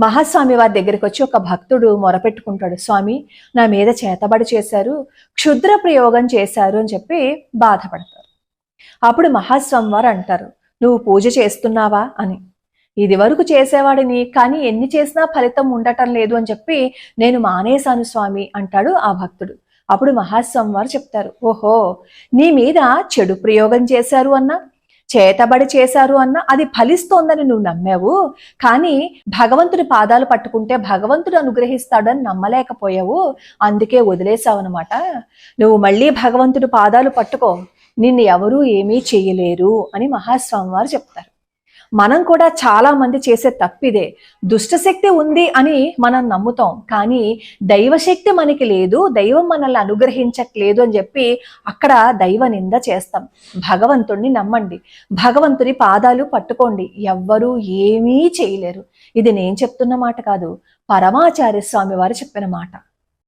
మహాస్వామి వారి దగ్గరికి వచ్చి ఒక భక్తుడు మొరపెట్టుకుంటాడు స్వామి నా మీద చేతబడి చేశారు క్షుద్ర ప్రయోగం చేశారు అని చెప్పి బాధపడతారు. అప్పుడు మహాస్వామి వారు అంటారు నువ్వు పూజ చేస్తున్నావా? అని. ఇది వరకు చేసేవాడిని కానీ ఎన్ని చేసినా ఫలితం ఉండటం లేదు అని చెప్పి నేను మానేశాను స్వామి అంటాడు ఆ భక్తుడు. అప్పుడు మహాస్వామి వారు చెప్తారు ఓహో నీ మీద చెడు ప్రయోగం చేశారు అన్నా చేతబడి చేశారు అన్న అది ఫలిస్తోందని నువ్వు నమ్మావు. కానీ భగవంతుడి పాదాలు పట్టుకుంటే భగవంతుడు అనుగ్రహిస్తాడని నమ్మలేకపోయావు. అందుకే వదిలేసావన్నమాట నువ్వు మళ్ళీ భగవంతుడి పాదాలు పట్టుకో. నిన్ను ఎవరూ ఏమీ చేయలేరు అని మహాస్వామి వారు చెప్తారు. మనం కూడా చాలా మంది చేసే తప్పిదే. దుష్టశక్తి ఉంది అని మనం నమ్ముతాం. కానీ దైవశక్తి మనకి లేదు. దైవం మనల్ని అనుగ్రహించట్లేదు అని చెప్పి అక్కడ దైవ నింద చేస్తాం. భగవంతుణ్ణి నమ్మండి. భగవంతుని పాదాలు పట్టుకోండి. ఎవ్వరూ ఏమీ చేయలేరు. ఇది నేను చెప్తున్న మాట కాదు. పరమాచార్య స్వామి వారు చెప్పిన మాట.